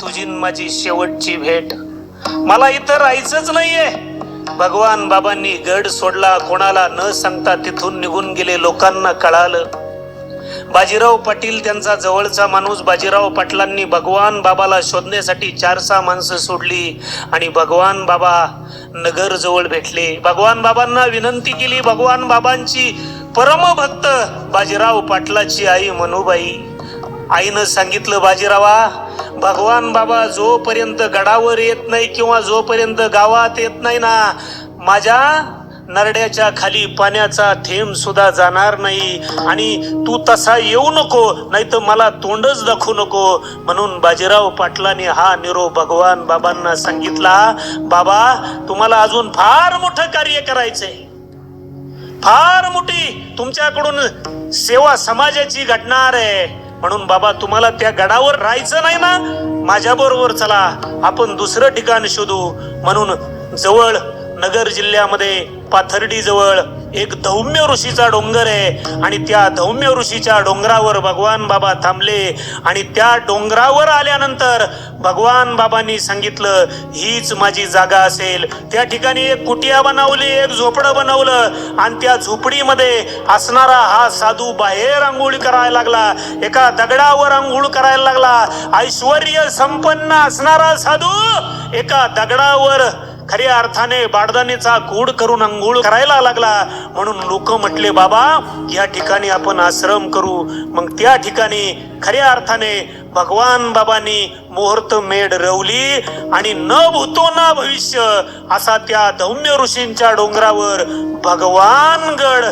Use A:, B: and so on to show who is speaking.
A: तुझी माझी शेवटची भेट. मला इथं राहायचंच नाहीये. भगवान बाबांनी गड सोडला कोणाला न सांगता तिथून निघून गेले लोकांना कळालं. बाजीराव पाटील त्यांचा जवळचा माणूस बाजीराव पाटलांनी भगवान बाबाला शोधण्यासाठी चार सहा माणसं सोडली आणि भगवान बाबा नगर जवळ भेटले. भगवान बाबांना विनंती केली भगवान बाबांची परमभक्त बाजीराव पाटलाची आई मनुबाई. आईनं सांगितलं बाजीरावा भगवान बाबा जोपर्यंत गडावर येत नाही किंवा जोपर्यंत गावात येत नाही ना माझ्या नरड्याच्या खाली पाण्याचा थेंब सुद्धा जाणार नाही. आणि तू तसा येऊ नको नाही तर मला तोंडच दाखवू नको. म्हणून बाजीराव पाटलाने हा निरोप भगवान बाबांना सांगितला बाबा तुम्हाला अजून फार मोठं कार्य करायचंय. फार मोठी तुमच्याकडून सेवा समाजाची घडणार आहे. म्हणून बाबा तुम्हाला त्या गडावर राहायचं नाही ना? माझ्या बरोबर चला. आपण दुसरं ठिकाण शोधू. म्हणून जवळ नगर जिल्ह्यामध्ये पाथर्डी जवळ एक धौम्य ऋषीचा डोंगर आहे. आणि त्या धौम्य ऋषीच्या डोंगरावर भगवान बाबा थांबले. आणि त्या डोंगरावर आल्यानंतर भगवान बाबांनी सांगितलं हीच माझी जागा असेल. त्या ठिकाणी एक कुटिया बनवली एक झोपडं बनवलं. आणि त्या झोपडीमध्ये असणारा हा साधू बाहेर आंघोळी करायला लागला. एका दगडावर आंघोळ करायला लागला. ऐश्वर संपन्न असणारा साधू एका दगडावर खऱ्या अर्थाने बाडदानेचा गूढ करून अंघोळ करायला लागला. म्हणून लोक म्हटले बाबा या ठिकाणी आपण आश्रम करू. मग त्या ठिकाणी खऱ्या अर्थाने भगवान बाबांनी मुहूर्त मेढ रवली आणि न भूतो ना भविष्य असा त्या धौम्य ऋषींच्या डोंगरावर भगवान गड